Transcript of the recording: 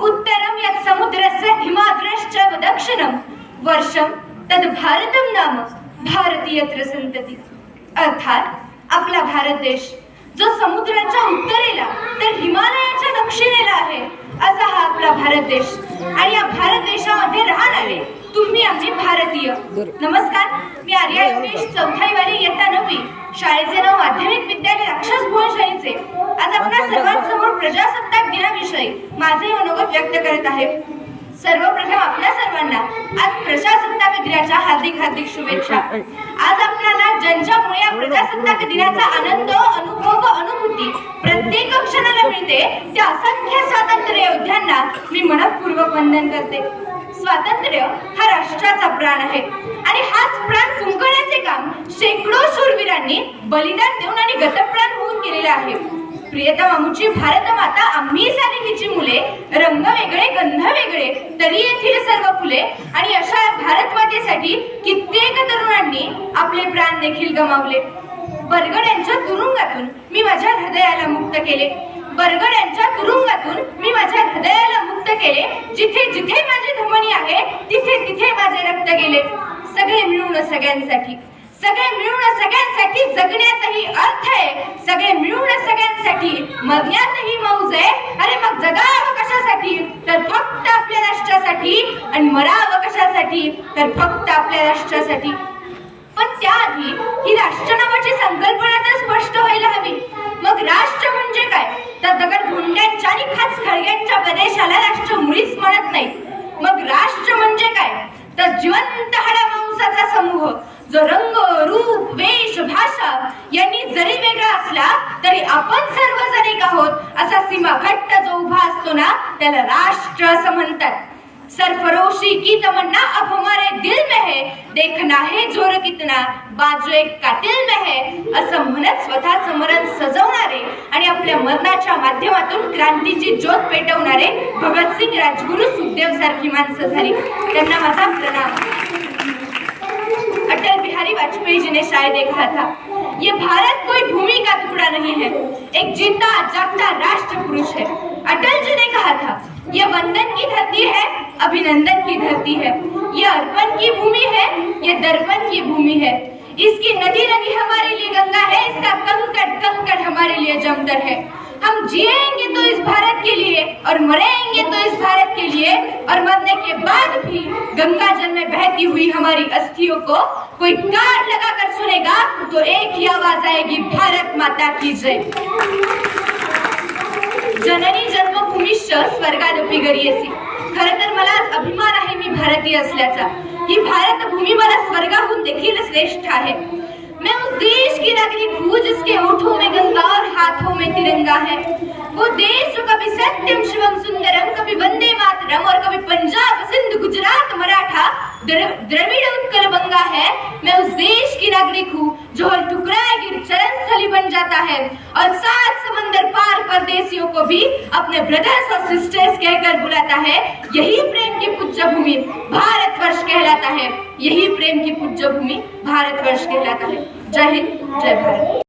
उत्तरं यत् समुद्रस्य हिमाद्रश्च दक्षिणं वर्षं तद् भारतं नाम भारतीयत्र संतती अर्थात आपला भारत देश जो समुद्राच्या उत्तरेला तर हिमालयाच्या दक्षिणेला आहे असा हा आपला भारत देश. आणि या भारत देशामध्ये राहणारे तुम्ही आम्ही भारतीय. नमस्कार मी आर्या योगेश चौथाईवाली इयत्ता नववी शाळेचे नाव माध्यमिक विद्यालय राक्षस भुवनशाहीचे आज आपल्या सर्वांसमोर प्रजासत्ताक दिनाविषयी माझे मनोगत व्यक्त करत आहे. सर्वप्रथम आपल्या सर्वांना आज प्रजासत्ताक दिनाच्या हार्दिक हार्दिक शुभेच्छा. आज आपल्याला ज्यांच्यामुळे या प्रजासत्ताक दिनाचा आनंद अनुभव व अनुभूती प्रत्येक क्षणाला मिळते त्या असंख्य स्वातंत्र्य योद्ध्यांना मी मनपूर्वक वंदन करते. स्वातंत्र्य हा राष्ट्राचा प्राण आहे. आणि हाच प्राण फुंकण्याचे काम शेकडो शूरवीरांनी बलिदान देऊन आणि गतप्राण होऊन केलेले आहे. प्रियता मामूची भारत माता आम्ही सानिकीची मुले रंग वेगळे गंध वेगळे तरी येथील सर्व फुले आणि अशा भारत मातेसाठी कित्येक तरुणांनी आपले प्राण देखील गमावले. बरगड यांच्या तुरुंगातून मी माझ्या हृदयाला मुक्त केले. बरगड यांच्या तुरुंगातून मी माझ्या हृदयाला मुक्त केले जिथे जिथे माझी धमनी आहे तिथे तिथे माझे रक्त गेले. सगळे मिळून सगळ्यांसाठी. सगळे मिळून सगळ्यांसाठी जगण्यातही अर्थ आहे. सगळे मिळून सगळ्यांसाठी मरण्यातही मौज आहे. अरे मग जगावं कशासाठी? तर फक्त आपल्या राष्ट्रासाठी आणि मरावं कशासाठी? तर फक्त आपल्या राष्ट्रासाठी. पण त्याआधी ही राष्ट्र नावाची संकल्पना तर स्पष्ट व्हायला हवी. मग राष्ट्र म्हणजे काय? तर दगड गुंड्यांच्या आणि खास खळग्यांच्या प्रदेशाला राष्ट्र मुळीच म्हणत नाही मग राष्ट्र म्हणजे काय तर जिवंत हाडा मांसाचा समूह जो रंग रूप वेश भाषा यांनी जरी वेगळा असला तरी आपण सर्वजण एक आहोत असा सीमा घट्ट जो उभा असतो ना त्याला राष्ट्र असं म्हणतात. सरफरोशी की तमन्ना अब हमारे दिल में है देखना है जोर कितना बाजू एक कातिल में है असं म्हणत स्वतः मरण सजवणारे आणि आपल्या मरणाच्या माध्यमातून क्रांतीची ज्योत पेटवणारे भगतसिंग राजगुरु सुखदेव सारखी माणसं झाली. त्यांना माझा प्रणाम. अटल बिहारी वाजपेयी जी ने शायद कहा था। ये भारत कोई भूमि का टुकड़ा नहीं है। एक जीता जागता राष्ट्र पुरुष है। अटल जी ने कहा था ये वंदन की धरती है, अभिनंदन की धरती है। ये अर्पण की भूमि है ये दर्पण की भूमि है। इसकी नदी नदी हमारे लिए गंगा है, इसका कंकड़ कंकड़ हमारे लिए जमदर है। हम जिएंगे तो इस भारत के लिए और मरेंगे तो इस भारत के लिए और मरने के बाद भी गंगा जल में बहती हुई हमारी अस्थियों को कोई कार लगाकर सुनेगा तो एक ही आवाज आएगी भारत माता की जय। जननी जन्मभूमीश्च स्वर्गादपी गरीयसी खर तर मला अभिमान आहे मी भारतीय असल्याचा ही भारत भूमी मला स्वर्गाहून देखील श्रेष्ठ आहे. मैं उस देश की नागरिक हूँ जिसके ओठों में गंगा और हाथों में तिरंगा है। वो देश जो कभी सत्यम, शिवम, सुंदरम, कभी वंदे मातरम और कभी पंजाब, सिंध, गुजरात, मराठा द्रविड़, उत्कल बंगा है। मैं उस देश की नागरिक हूँ जो हर टुकड़ा गिर चरण स्थली बन जाता है और सात समंदर पार परदेशियों को भी अपने ब्रदर्स और सिस्टर्स कहकर बुलाता है। यही प्रेम की पूज्य भूमि वर्ष कहलाता है यही प्रेम की पूज्य भूमि भारतवर्ष कहलाता है। जय हिंद जय भारत।